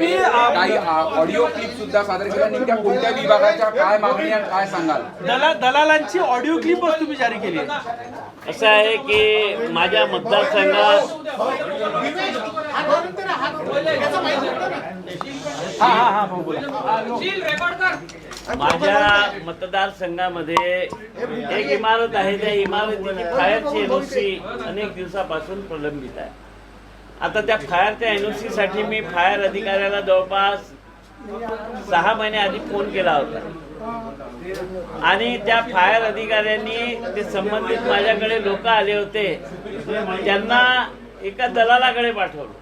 काही audio clip सुद्धा सादर केल्या नेमक्या कोणत्या विभागाच्या काय मागणी आणि काय सांगाल? दला दलालांची ऑडिओ क्लिपच तुम्ही जारी केली आहे. असं आहे की माझ्या मतदारसंघात हा हा हा भाऊ बोला. माझ्या मतदारसंघामध्ये एक इमारत आहे त्या इमारतीची फायरची एनओसी अनेक दिवसापासून प्रलंबित आहे. आता त्या फायरच्या एनओसी साठी मी फायर अधिकाऱ्याला जवळपास सहा महिने आधी फोन केला होता. आणि त्या फायर अधिकाऱ्यांनी ते संबंधित माझ्याकडे लोक आले होते. त्यांना एका दलालाकडे पाठवलं.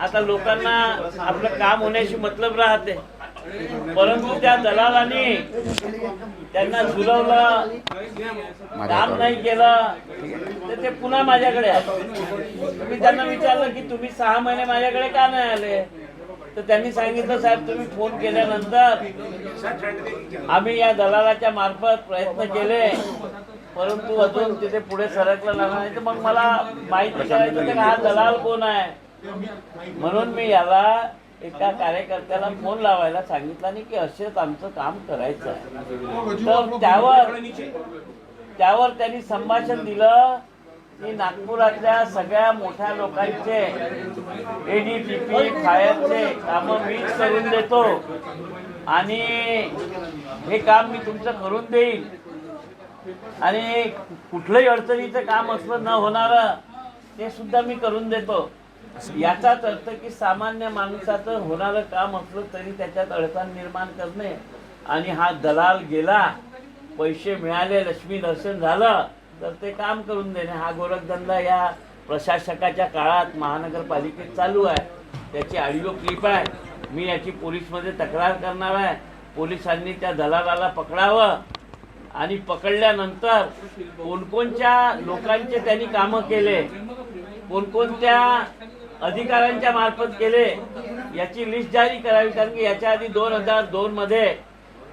आता लोकांना आपलं काम होण्याशी मतलब राहते. परंतु त्या दलालाने त्यांना झुलवलं काम नाही केलं तर ते पुन्हा माझ्याकडे आले. मी त्यांना विचारलं की तुम्ही सहा महिने माझ्याकडे का नाही आले? तर त्यांनी सांगितलं साहेब तुम्ही फोन केल्यानंतर आम्ही या दलालाच्या मार्फत प्रयत्न केले परंतु अजून तिथे पुढे सरकलं नाही. तर मग मला माहिती करायचं हा दलाल कोण आहे? म्हणून मी याला एका कार्यकर्त्याला फोन लावायला सांगितला नाही की असेच आमचं काम करायचं आहे. तर त्यावर त्यावर त्यांनी संभाषण दिलं की नागपुरातल्या सगळ्या मोठ्या लोकांचे एडीपीपी फायरचे कामं मीच करून देतो आणि हे काम मी तुमचं करून देईल आणि कुठलंही अडचणीचं काम असलं न होणारं ते सुद्धा मी करून देतो. याचाच अर्थ की सामान्य माणसाचं होणारं काम असलं तरी त्याच्यात अडचण निर्माण करणे आणि हा दलाल गेला पैसे मिळाले लक्ष्मी दर्शन झालं तर ते काम करून देणे. हा गोरखधंदा या प्रशासकाच्या काळात महानगरपालिकेत चालू आहे. त्याची ऑडिओ क्लिप आहे. मी याची पोलीसमध्ये तक्रार करणार आहे. पोलिसांनी त्या दलालाला पकडावं आणि पकडल्यानंतर कोणकोणत्या लोकांचे त्यांनी कामं केले? कोणकोणत्या अधिकाऱ्यांच्या मार्फत केले. याची लिस्ट जारी करावी कारण की याच्या आधी दोन हजार दोन मध्ये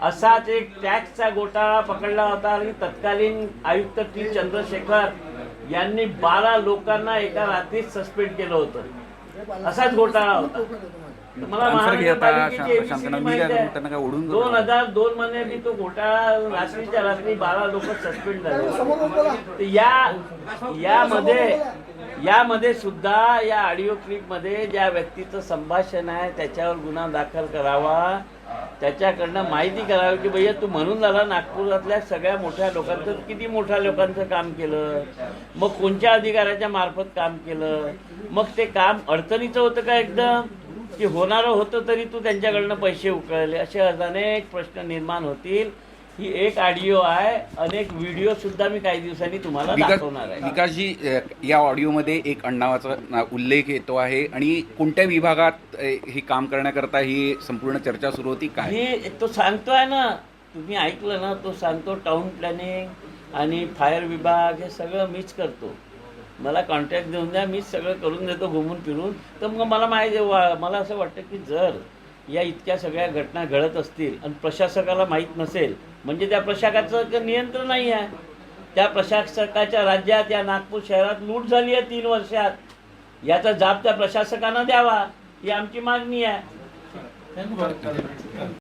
असाच एक टॅक्सचा घोटाळा पकडला होता आणि तत्कालीन आयुक्त टी. चंद्रशेखर यांनी बारा लोकांना एका रात्रीत सस्पेंड केलं होतं. असाच घोटाळा होता. मला त्यांना काय ओढून दोन. हजार दोन मध्ये मी तो घोटाळा रात्रीच्या रात्री बारा लोक सस्पेंड झाले. या यामध्ये यामध्ये सुद्धा या ऑडिओ क्लिपमध्ये ज्या व्यक्तीचं संभाषण आहे त्याच्यावर गुन्हा दाखल करावा. त्याच्याकडनं माहिती करावी की भैया तू म्हणून झाला नागपुरातल्या सगळ्या मोठ्या लोकांचं किती मोठ्या लोकांचं काम केलं? मग कोणत्या अधिकाऱ्याच्या मार्फत काम केलं? मग ते काम अडचणीचं होतं का एकदम? की होणारं होतं तरी तू त्यांच्याकडनं पैसे उकळले. असे अनेक प्रश्न निर्माण होतील. ही एक ऑडिओ आहे. अनेक व्हिडिओ सुद्धा मी काही दिवसांनी तुम्हाला दाखवणार आहे. विकासजी या ऑडिओमध्ये एक अण्णावाचा उल्लेख येतो आहे आणि कोणत्या विभागात हे काम करण्याकरता ही संपूर्ण चर्चा सुरू होती? काय? हे तो सांगतोय ना तुम्ही ऐकलं ना तो सांगतो टाउन प्लॅनिंग आणि फायर विभाग हे सगळं मीच करतो. मला कॉन्टॅक्ट देऊन द्या मीच सगळं करून देतो घुमून फिरून. तर मग मला माहिती वा- मला असं वाटतं की जर या इतक्या सगळ्या घटना घडत असतील आणि प्रशासकाला माहीत नसेल म्हणजे त्या प्रशासकाचं नियंत्रण नाही आहे. त्या प्रशासकाच्या राज्यात या नागपूर शहरात लूट झाली आहे तीन वर्षात. याचा जाब त्या प्रशासकानं द्यावा ही आमची मागणी आहे.